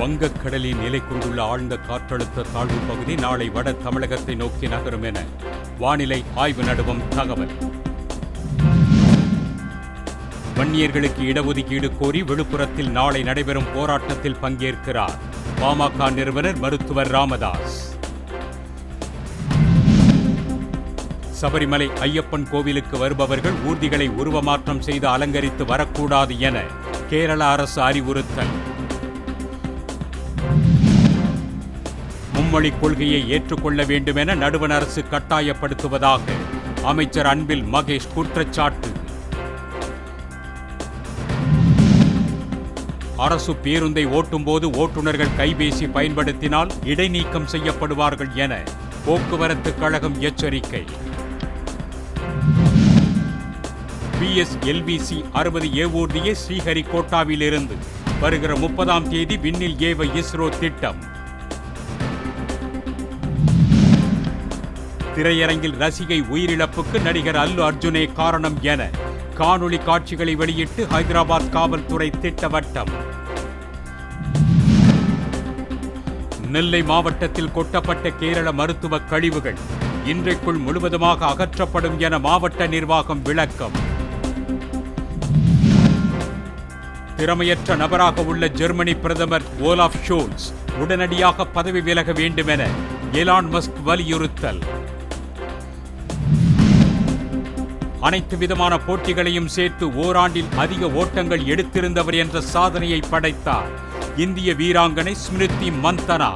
வங்கக்கடலில் நிலை கொண்டுள்ள ஆழ்ந்த காற்றழுத்த தாழ்வு பகுதி நாளை வட தமிழகத்தை நோக்கி நகரும் என வானிலை ஆய்வு நடுவம் தகவல். வன்னியர்களுக்கு இடஒதுக்கீடு கோரி விழுப்புரத்தில் நாளை நடைபெறும் போராட்டத்தில் பங்கேற்கிறார். பாமக நிறுவனர் மருத்துவர் ராமதாஸ். சபரிமலை ஐயப்பன் கோவிலுக்கு வருபவர்கள் ஊர்திகளை உருவமாற்றம் செய்து அலங்கரித்து வரக்கூடாது என கேரள அரசு அறிவுறுத்தல். மும்மொழி கொள்கையை ஏற்றுக்கொள்ள வேண்டும் என நடுவண் அரசு கட்டாயப்படுத்துவதாக அமைச்சர் அன்பில் மகேஷ் குற்றச்சாட்டு. அரசு பேருந்தை ஓட்டும்போது ஓட்டுநர்கள் கைபேசி பயன்படுத்தினால் இடைநீக்கம் செய்யப்படுவார்கள் என போக்குவரத்து கழகம் எச்சரிக்கை. பிஎஸ்எல்விசி அறுபது ஏவூர்தியை ஸ்ரீஹரிகோட்டாவிலிருந்து வருகிற முப்பதாம் தேதி விண்ணில் ஏவ இஸ்ரோ திட்டம். திரையரங்கில் ரசிகை உயிரிழப்புக்கு நடிகர் அல்லு அர்ஜுனே காரணம் என காணொளி காட்சிகளை வெளியிட்டு ஹைதராபாத் காவல்துறை திட்டவட்டம். நெல்லை மாவட்டத்தில் கொட்டப்பட்ட கேரள மருத்துவ கழிவுகள் இன்றைக்குள் முழுவதுமாக அகற்றப்படும் என மாவட்ட நிர்வாகம் விளக்கம். திறமையற்ற நபராக உள்ள ஜெர்மனி பிரதமர் ஓலாஃப் ஷோல்ஸ் உடனடியாக பதவி விலக வேண்டும் என எலான் மஸ்க் வலியுறுத்தல். அனைத்து விதமான போட்டிகளையும் சேர்த்து ஓராண்டில் அதிக ஓட்டங்கள் எடுத்திருந்தவர் என்ற சாதனையை படைத்தார். இந்திய வீராங்கனை ஸ்மிருதி மந்தனா.